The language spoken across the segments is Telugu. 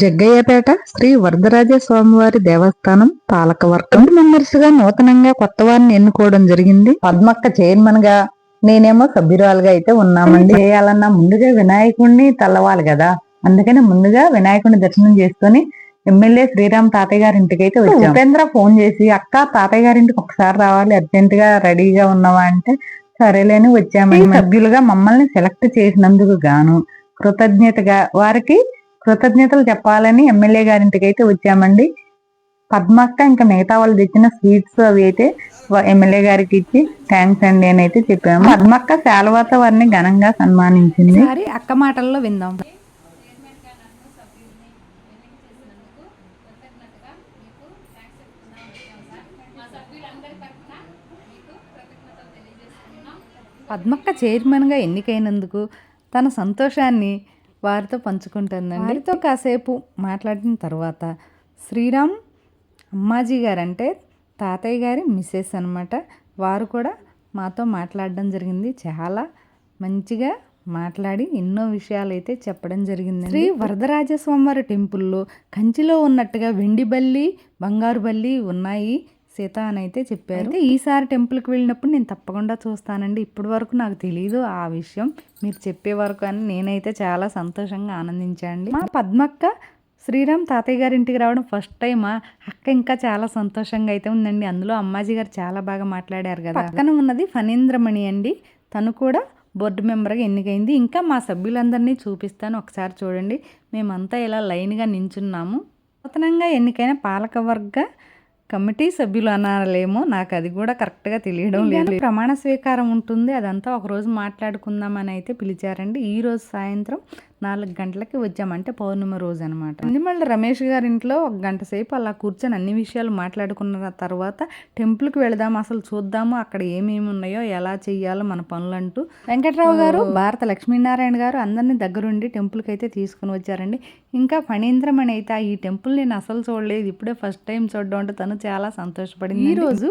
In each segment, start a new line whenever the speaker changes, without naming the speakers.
జగ్గయ్యపేట శ్రీ వరదరాజ స్వామివారి దేవస్థానం పాలకవర్గం. మెంబర్స్గా నూతనంగా కొత్త వారిని ఎన్నుకోవడం జరిగింది. పద్మక్క చైర్మన్గా నేనేమో సభ్యురాలుగా అయితే ఉన్నామండి. చేయాలన్నా ముందుగా వినాయకుడిని తల్లవాలి కదా. అందుకని ముందుగా వినాయకుడిని దర్శనం చేసుకొని ఎమ్మెల్యే శ్రీరామ్ తాతయ్య గారి ఇంటికి అయితే వచ్చాం. ఉపేంద్ర ఫోన్ చేసి అక్క తాతయ్య గారి ఇంటికి ఒకసారి రావాలి అర్జెంట్గా రెడీగా ఉన్నావా? అంటే సరేలేని వచ్చామండి. సభ్యులుగా మమ్మల్ని సెలెక్ట్ చేసినందుకు గాను కృతజ్ఞతగా వారికి కృతజ్ఞతలు చెప్పాలని ఎమ్మెల్యే గారింటికి అయితే వచ్చామండి. పద్మక్క ఇంకా మిగతా వాళ్ళు తెచ్చిన స్వీట్స్ అవి అయితే ఎమ్మెల్యే గారికి ఇచ్చి థ్యాంక్స్ అండి అని అయితే చెప్పాము. పద్మక్క శాలవాత వారిని ఘనంగా సన్మానించింది.
అక్క మాటల్లో విందాం. పద్మక్క చైర్మన్గా ఎన్నికైనందుకు తన సంతోషాన్ని వారితో పంచుకుంటుందండి. వారితో కాసేపు మాట్లాడిన తర్వాత శ్రీరామ్ అమ్మాజీ గారు అంటే తాతయ్య గారి మిస్సెస్ అన్నమాట. వారు కూడా మాతో మాట్లాడడం జరిగింది. చాలా మంచిగా మాట్లాడి ఎన్నో విషయాలు అయితే చెప్పడం జరిగింది శ్రీ వరదరాజ స్వామివారి టెంపుల్లో కంచిలో ఉన్నట్టుగా వెండి బల్లి బంగారు బల్లి ఉన్నాయి. సీత అని అయితే చెప్పారు. అయితే ఈసారి టెంపుల్కి వెళ్ళినప్పుడు నేను తప్పకుండా చూస్తానండి. ఇప్పటి వరకు నాకు తెలియదు ఆ విషయం. మీరు చెప్పే వరకు అని నేనైతే చాలా సంతోషంగా ఆనందించండి మా పద్మక్క శ్రీరామ్ తాతయ్య గారి ఇంటికి రావడం ఫస్ట్ టైం అక్క ఇంకా చాలా సంతోషంగా అయితే ఉందండి. అందులో అమ్మాజీ గారు చాలా బాగా మాట్లాడారు కదా. పక్కన ఉన్నది ఫణీంద్రమణి అండి. తను కూడా బోర్డు మెంబర్గా ఎన్నికైంది. ఇంకా మా సభ్యులందరినీ చూపిస్తాను. ఒకసారి చూడండి. మేమంతా ఇలా లైన్గా నించున్నాము. నూతనంగా ఎన్నికైన పాలకవర్గ కమిటీ సభ్యులు అనాలేమో నాకు అది కూడా కరెక్ట్గా తెలియడం లేదు. ప్రమాణ స్వీకారం ఉంటుంది అదంతా ఒక రోజు మాట్లాడుకుందామని అయితే పిలిచారండి. ఈ రోజు సాయంత్రం నాలుగు గంటలకి వచ్చామంటే పౌర్ణమి రోజు అనమాట మళ్ళీ రమేష్ గారి ఇంట్లో ఒక గంట సేపు అలా కూర్చొని అన్ని విషయాలు మాట్లాడుకున్న తర్వాత టెంపుల్కి వెళదాం అసలు చూద్దాము అక్కడ ఏమేమి ఉన్నాయో ఎలా చెయ్యాలో మన పనులంటూ వెంకట్రావు గారు భారత లక్ష్మీనారాయణ గారు అందరినీ దగ్గరుండి టెంపుల్కి అయితే తీసుకుని వచ్చారండి. ఇంకా ఫణీంద్రమణి అయితే ఈ టెంపుల్ నేను అసలు చూడలేదు ఇప్పుడే ఫస్ట్ టైం చూడడం అంటే తను చాలా సంతోషపడింది ఈ రోజు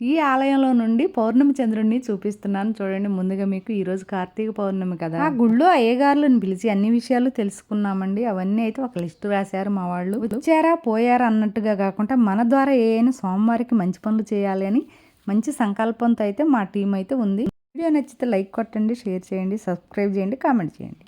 ఈ ఆలయంలో నుండి పౌర్ణమి చంద్రుడిని చూపిస్తున్నాను చూడండి. ముందుగా మీకు ఈరోజు కార్తీక పౌర్ణమి కదా. ఆ గుళ్ళో అయ్యగారులను పిలిచి అన్ని విషయాలు తెలుసుకున్నామండి. అవన్నీ అయితే ఒక లిస్టు రాశారు మా వాళ్ళు. వచ్చారా పోయారా అన్నట్టుగా కాకుండా మన ద్వారా ఏ అయినా సోమవారికి మంచి పనులు చేయాలి అని మంచి సంకల్పంతో అయితే మా టీం అయితే ఉంది. వీడియో నచ్చితే లైక్ కొట్టండి షేర్ చేయండి సబ్స్క్రైబ్ చేయండి కామెంట్ చేయండి.